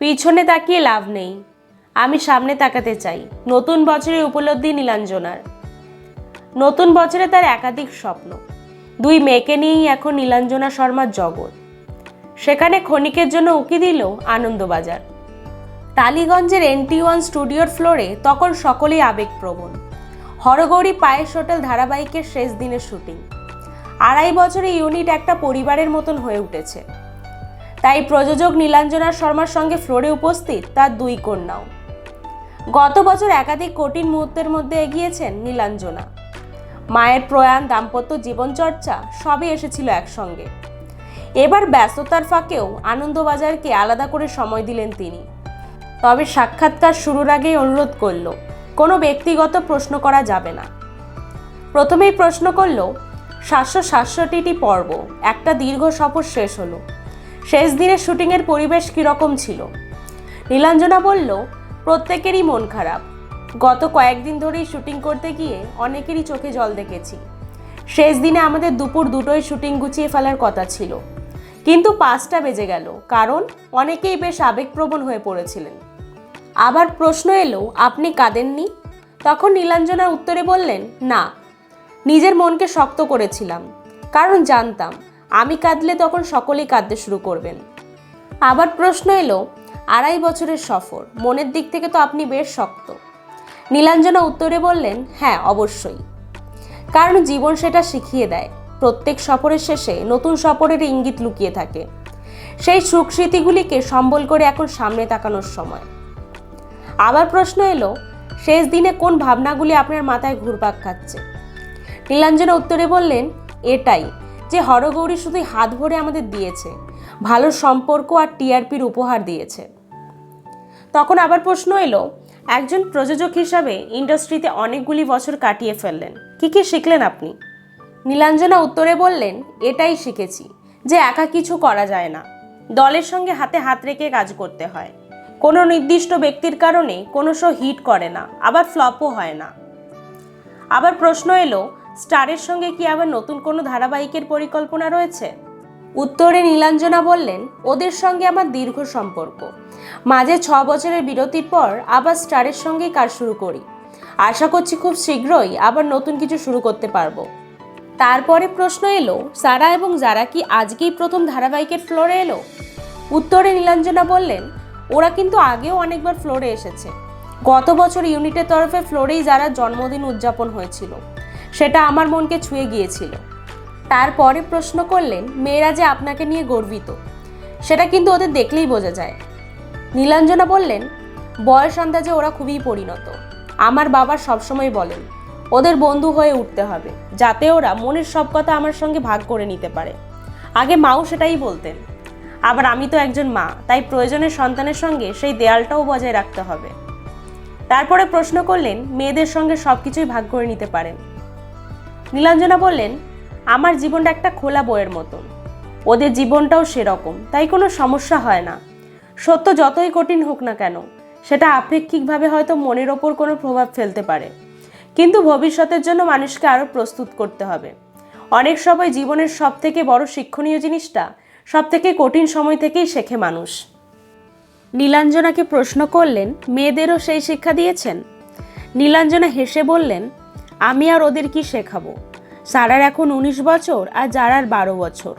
পিছনে তাকিয়ে লাভ নেই। আমি সামনে তাকাতে চাই। নতুন বছরের উপলব্ধি নীলাঞ্জনার। নতুন বছরে তার একাধিক স্বপ্ন। দুই মেয়েকে নিয়েই এখন নীলাঞ্জনা শর্মার জগৎ। সেখানে ক্ষণিকের জন্য উকি দিল আনন্দবাজার। টালিগঞ্জের এনটি ওয়ান স্টুডিওর ফ্লোরে তখন সকলেই আবেগপ্রবণ। হরগৌরী পায়েস হোটেল ধারাবাহিকের শেষ দিনের শুটিং। আড়াই বছরে ইউনিট একটা পরিবারের মতন হয়ে উঠেছে। তাই প্রযোজক নীলাঞ্জনা শর্মার সঙ্গে ফ্লোরে উপস্থিত তার দুই কন্যাও। গত বছর একাধিক কঠিন মুহূর্তের মধ্যে এগিয়েছেন নীলাঞ্জনা। মায়ের প্রয়াণ, দাম্পত্য জীবনচর্চা সবই এসেছিল একসঙ্গে। এবার ব্যস্ততার ফাঁকেও আনন্দবাজারকে আলাদা করে সময় দিলেন তিনি। তবে সাক্ষাৎকার শুরুর আগেই অনুরোধ করল, কোনো ব্যক্তিগত প্রশ্ন করা যাবে না। প্রথমেই প্রশ্ন করল, সাতশো সাতষট্টিটি পর্ব, একটা দীর্ঘ সফর শেষ হলো। শেষ দিনের শুটিংয়ের পরিবেশ কীরকম ছিল? নীলাঞ্জনা বলল, প্রত্যেকেরই মন খারাপ। গত কয়েকদিন ধরেই শুটিং করতে গিয়ে অনেকেরই চোখে জল দেখেছি। শেষ দিনে আমাদের দুপুর দুটোই শুটিং গুছিয়ে ফেলার কথা ছিল। কিন্তু পাঁচটা বেজে গেল, কারণ অনেকেই বেশ আবেগপ্রবণ হয়ে পড়েছিলেন। আবার প্রশ্ন এলো, আপনি কাঁদেননি? তখন নীলাঞ্জনার উত্তরে বললেন, না, নিজের মনকে শক্ত করেছিলাম, কারণ জানতাম আমি কাঁদলে তখন সকলেই কাঁদতে শুরু করবেন। আবার প্রশ্ন এলো, আড়াই বছরের সফর, মনের দিক থেকে তো আপনি বেশ শক্ত। নীলাঞ্জনা উত্তরে বললেন হ্যাঁ অবশ্যই। কারণ জীবন সেটা শিখিয়ে দেয়। প্রত্যেক সফরের শেষে নতুন সফরের ইঙ্গিত লুকিয়ে থাকে। সেই সুখ স্মৃতিগুলিকে সম্বল করে এখন সামনে তাকানোর সময়। আবার প্রশ্ন এলো, শেষ দিনে কোন ভাবনাগুলি আপনার মাথায় ঘুরপাক খাচ্ছে? নীলাঞ্জনা উত্তরে বললেন, এটাই যে হরগৌরী শুধুই হাত ভরে আমাদের দিয়েছে, ভালো সম্পর্ক আর টিআরপির উপহার দিয়েছে। তখন আবার প্রশ্ন এলো, একজন প্রযোজক হিসাবে ইন্ডাস্ট্রিতে অনেকগুলি বছর কাটিয়ে ফেললেন, কি কি শিখলেন আপনি? নীলাঞ্জনা উত্তরে বললেন, এটাই শিখেছি, যে একা কিছু করা যায় না, দলের সঙ্গে হাতে হাত রেখে কাজ করতে হয়। কোনো নির্দিষ্ট ব্যক্তির কারণে কোনো শো হিট করে না, আবার ফ্লপও হয় না। আবার প্রশ্ন এলো স্টারের সঙ্গে কি আবার নতুন কোনো ধারাবাহিকের পরিকল্পনা রয়েছে? উত্তরে নীলাঞ্জনা বললেন, ওদের সঙ্গে আমার দীর্ঘ সম্পর্ক। মাঝে ছ বছরের বিরতির পর আবার স্টারের সঙ্গেই কাজ শুরু করি। আশা করছি খুব শীঘ্রই আবার নতুন কিছু শুরু করতে পারব। তারপরে প্রশ্ন এলো, সারা এবং যারা কি আজকেই প্রথম ধারাবাহিকের ফ্লোরে এলো? উত্তরে নীলাঞ্জনা বললেন, ওরা কিন্তু আগেও অনেকবার ফ্লোরে এসেছে। গত বছর ইউনিটের তরফে ফ্লোরেই যারা জন্মদিন উদযাপন হয়েছিল। সেটা আমার মনকে ছুঁয়ে গিয়েছিল। তারপরে প্রশ্ন করলেন, মেয়েরা যে আপনাকে নিয়ে গর্বিত, সেটা কিন্তু ওদের দেখলেই বোঝা যায়। নীলাঞ্জনা বললেন, বয়স আন্দাজে ওরা খুবই পরিণত। আমার বাবা সবসময় বলেন, ওদের বন্ধু হয়ে উঠতে হবে, যাতে ওরা মনের সব কথা আমার সঙ্গে ভাগ করে নিতে পারে। আগে মাও সেটাই বলতেন। আবার আমি তো একজন মা, তাই প্রয়োজনের সন্তানের সঙ্গে সেই দেয়ালটাও বজায় রাখতে হবে। তারপরে প্রশ্ন করলেন, মেয়েদের সঙ্গে সব কিছুই ভাগ করে নিতে পারেন। নীলাঞ্জনা বললেন, আমার জীবনটা একটা খোলা বইয়ের মতন। ওদের জীবনটাও সেরকম, তাই কোনো সমস্যা হয় না। সত্য যতই কঠিন হোক না কেন, সেটা আপেক্ষিকভাবে হয়তো মনের ওপর কোনো প্রভাব ফেলতে পারে। কিন্তু ভবিষ্যতের জন্য মানুষকে আরও প্রস্তুত করতে হবে। অনেক সময় জীবনের সব থেকে বড় শিক্ষণীয় জিনিসটা সব থেকে কঠিন সময় থেকেই শেখে মানুষ। নীলাঞ্জনাকে প্রশ্ন করলেন, মেয়েদেরও সেই শিক্ষা দিয়েছেন? নীলাঞ্জনা হেসে বললেন আমি আর ওদের কি শেখাবো? সারার এখন উনিশ বছর আর যারার বারো বছর।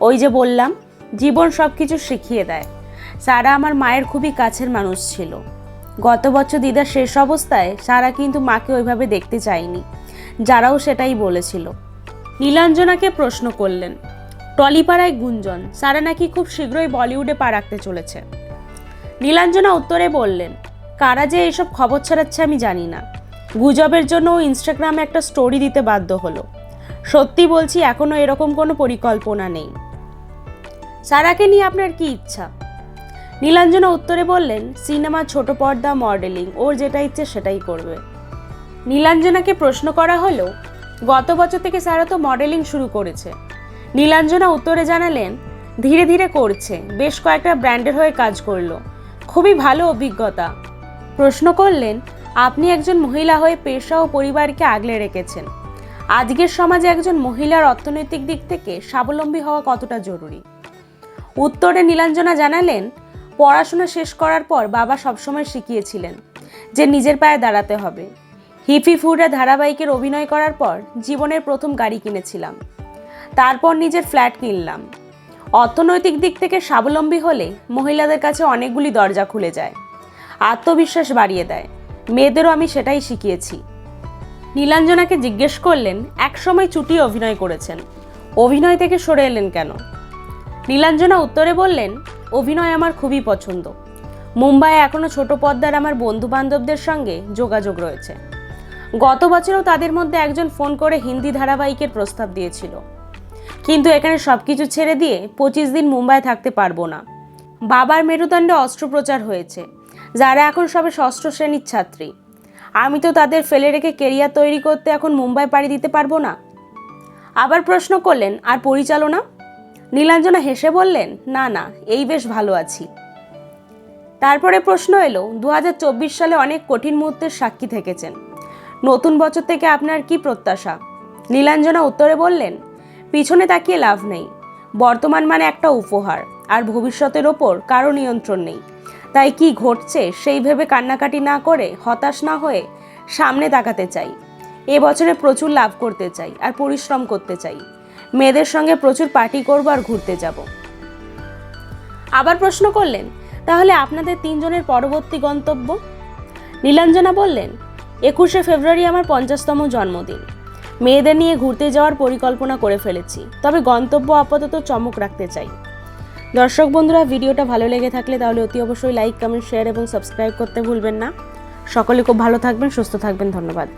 ওই যে বললাম, জীবন সব কিছু শিখিয়ে দেয়। সারা আমার মায়ের খুবই কাছের মানুষ ছিল। গত বছর দিদার শেষ অবস্থায় সারা কিন্তু মাকে ওইভাবে দেখতে চায়নি। যারাও সেটাই বলেছিল। নীলাঞ্জনাকে প্রশ্ন করলেন, টলিপাড়ায় গুঞ্জন সারা নাকি খুব শীঘ্রই বলিউডে পা রাখতে চলেছে? নীলাঞ্জনা উত্তরে বললেন, কারা যে এইসব খবর ছড়াচ্ছে আমি জানি না। গুজবের জন্য ইনস্টাগ্রামে একটা স্টোরি দিতে বাধ্য হলো। সত্যি বলছি এখনও এরকম কোনো পরিকল্পনা নেই। সারাকে নিয়ে আপনার কি ইচ্ছা? নীলাঞ্জনা উত্তরে বললেন, সিনেমা ছোট পর্দা মডেলিং ওর যেটা ইচ্ছে সেটাই করবে। নীলাঞ্জনাকে প্রশ্ন করা হলো, গত বছর থেকে সারা তো মডেলিং শুরু করেছে। নীলাঞ্জনা উত্তরে জানালেন, ধীরে ধীরে করছে, বেশ কয়েকটা ব্র্যান্ডের হয়ে কাজ করল। খুবই ভালো অভিজ্ঞতা। প্রশ্ন করলেন আপনি একজন মহিলা হয়ে পেশা ও পরিবারকে আগলে রেখেছেন। আজকের সমাজে একজন মহিলার অর্থনৈতিক দিক থেকে স্বাবলম্বী হওয়া কতটা জরুরি? উত্তরে নীলাঞ্জনা জানালেন, পড়াশোনা শেষ করার পর বাবা সবসময় শিখিয়েছিলেন যে নিজের পায়ে দাঁড়াতে হবে। হিপি ফুডে ধারাবাহিকের অভিনয় করার পর জীবনের প্রথম গাড়ি কিনেছিলাম। তারপর নিজের ফ্ল্যাট কিনলাম। অর্থনৈতিক দিক থেকে স্বাবলম্বী হলে মহিলাদের কাছে অনেকগুলি দরজা খুলে যায়। আত্মবিশ্বাস বাড়িয়ে দেয়। মেয়েদেরও আমি সেটাই শিখিয়েছি। নীলাঞ্জনাকে জিজ্ঞেস করলেন, একসময় চুটি অভিনয় করেছেন। অভিনয় থেকে সরে এলেন কেন? নীলাঞ্জনা উত্তরে বললেন, অভিনয় আমার খুবই পছন্দ। মুম্বাইয়ে এখনও ছোট পদ্মার আমার বন্ধু বান্ধবদের সঙ্গে যোগাযোগ রয়েছে। গত বছরও তাদের মধ্যে একজন ফোন করে হিন্দি ধারাবাহিকের প্রস্তাব দিয়েছিল। কিন্তু এখানে সব কিছু ছেড়ে দিয়ে পঁচিশ দিন মুম্বাই থাকতে পারব না। বাবার মেরুদণ্ডে অস্ত্রোপচার হয়েছে। যারা এখন সবে ষষ্ঠ শ্রেণির ছাত্রী। আমি তো তাদের ফেলে রেখে কেরিয়ার তৈরি করতে এখন মুম্বাই পাড়ি দিতে পারব না। আবার প্রশ্ন করলেন, আর পরিচালনা? নীলাঞ্জনা হেসে বললেন, না না, এই বেশ ভালো আছি। তারপরে প্রশ্ন এলো দু হাজার চব্বিশ সালে অনেক কঠিন মুহূর্তের সাক্ষী থেকেছেন। নতুন বছর থেকে আপনার কি প্রত্যাশা? নীলাঞ্জনা উত্তরে বললেন, পিছনে তাকিয়ে লাভ নেই। বর্তমান মানে একটা উপহার, আর ভবিষ্যতের ওপর কারও নিয়ন্ত্রণ নেই। তাই কি ঘটছে সেই ভেবে কান্নাকাটি না করে হতাশ না হয়ে সামনে তাকাতে চাই। এ বছরে প্রচুর লাভ করতে চাই আর পরিশ্রম করতে চাই। মেয়েদের সঙ্গে প্রচুর পার্টি করব আর ঘুরতে যাব। আবার প্রশ্ন করলেন, তাহলে আপনাদের তিনজনের পরবর্তী গন্তব্য? নীলাঞ্জনা বললেন, একুশে ফেব্রুয়ারি আমার পঞ্চাশতম জন্মদিন। মেয়েদের নিয়ে ঘুরতে যাওয়ার পরিকল্পনা করে ফেলেছি, তবে গন্তব্য আপাতত চমক রাখতে চাই। দর্শক বন্ধুরা, ভিডিওটা ভালো লেগে থাকলে তাহলে অতি অবশ্যই লাইক কমেন্ট শেয়ার এবং সাবস্ক্রাইব করতে ভুলবেন না। সকলে খুব ভালো থাকবেন, সুস্থ থাকবেন, ধন্যবাদ।